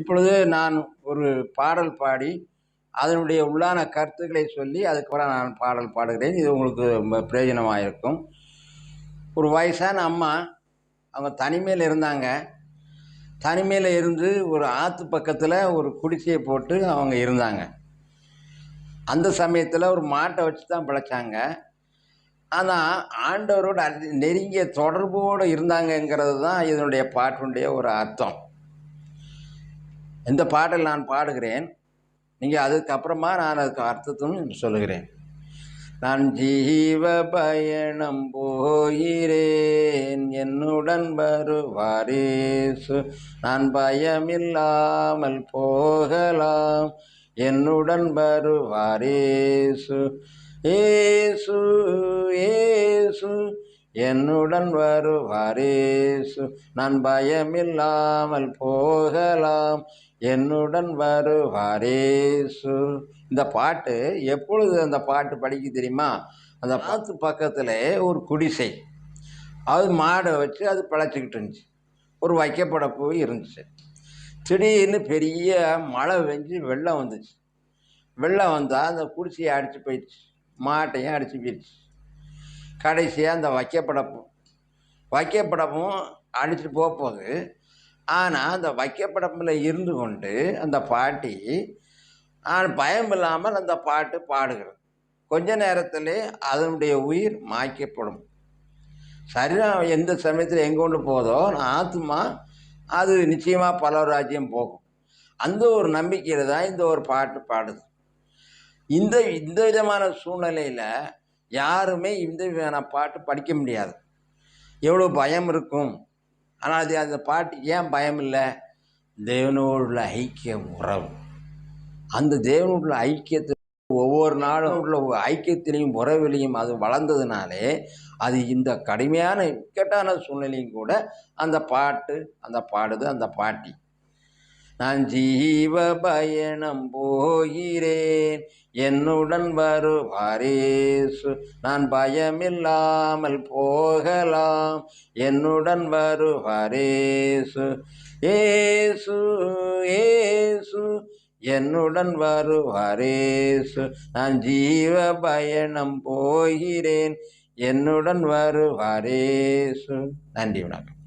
இப்பொழுது நான் ஒரு பாடல் பாடி அதனுடைய உள்ளான கருத்துக்களை சொல்லி அதுக்கப்புறம் நான் பாடல் பாடுகிறேன். இது உங்களுக்கு ரொம்ப பிரயோஜனமாக இருக்கும் ஒரு வயசான அம்மா அவங்க தனிமையில் இருந்தாங்க. தனிமையில் இருந்து ஒரு ஆற்று பக்கத்தில் ஒரு குடிசையை போட்டு அவங்க இருந்தாங்க. அந்த சமயத்தில் ஒரு மாட்டை வச்சு தான் பிழைச்சாங்க. ஆனால் ஆண்டவரோட நெருங்கிய தொடர்போடு இருந்தாங்கங்கிறது தான் இதனுடைய பாட்டினுடைய ஒரு அர்த்தம். இந்த பாடல் நான் பாடுகிறேன். நீங்கள் அதுக்கப்புறமா நான் அதுக்கு அர்த்தத்தும் சொல்லுகிறேன். நான் ஜீவ பயணம் போகிறேன். என்னுடன் வருவாரேசு நான் பயமில்லாமல் போகலாம். என்னுடன் வருவாரேசு ஏசு ஏசு என்னுடன் வருவாரேசு நான் பயமில்லாமல் போகலாம். என்னுடன் வருவாரேசு இந்த பாட்டு எப்பொழுது அந்த பாட்டு படிக்க தெரியுமா? அந்த பாத்து பக்கத்தில் ஒரு குடிசை. அது மாடை வச்சு அது பிழைச்சிக்கிட்டு இருந்துச்சு. ஒரு வைக்கப்படப்பு இருந்துச்சு. திடீர்னு பெரிய மழை பெஞ்சு வெள்ளம் வந்துச்சு. வெள்ளம் வந்தால் அந்த குடிசையை அடித்து போயிடுச்சு. மாட்டையும் அடித்து போயிடுச்சு. கடைசியாக அந்த வைக்கப்படப்பும் வைக்கப்படப்பும் அடிச்சுட்டு போக போகுது. ஆனால் அந்த வைக்கப்படப்பில் இருந்து கொண்டு அந்த பாட்டி நான் பயம் இல்லாமல் அந்த பாட்டு பாடுகிறது. கொஞ்ச நேரத்திலே அதனுடைய உயிர் மாய்க்கப்படும். சரீரம் எந்த சமயத்தில் எங்கே கொண்டு போதோ ஆத்மா அது நிச்சயமாக பல ராஜ்யம் போகும். அந்த ஒரு நம்பிக்கையில் தான் இந்த ஒரு பாட்டு பாடுது. இந்த இந்த விதமான சூழ்நிலையில் யாருமே இந்த பாட்டு படிக்க முடியாது. எவ்வளோ பயம் இருக்கும். ஆனால் அது அந்த பாட்டுக்கு ஏன் பயம் இல்லை? தேவனோடுள்ள ஐக்கிய உறவு. அந்த தேவனோடுள்ள ஐக்கியத்தை ஒவ்வொரு நாளும் உள்ள ஐக்கியத்திலையும் உறவிலையும் அது வளர்ந்ததுனாலே அது இந்த கடுமையான இக்கட்டான சூழ்நிலையும் கூட அந்த பாட்டு அந்த பாடுது அந்த பாட்டி. நான் ஜீவ பயணம் போகிறேன். என்னுடன் வருவாரேசு நான் பயமில்லாமல் போகலாம். என்னுடன் வருவாரேசு ஏசு ஏசு என்னுடன் வருவாரேசு நான் ஜீவ பயணம் போகிறேன். என்னுடன் வருவாரேசு நன்றி வணக்கம்.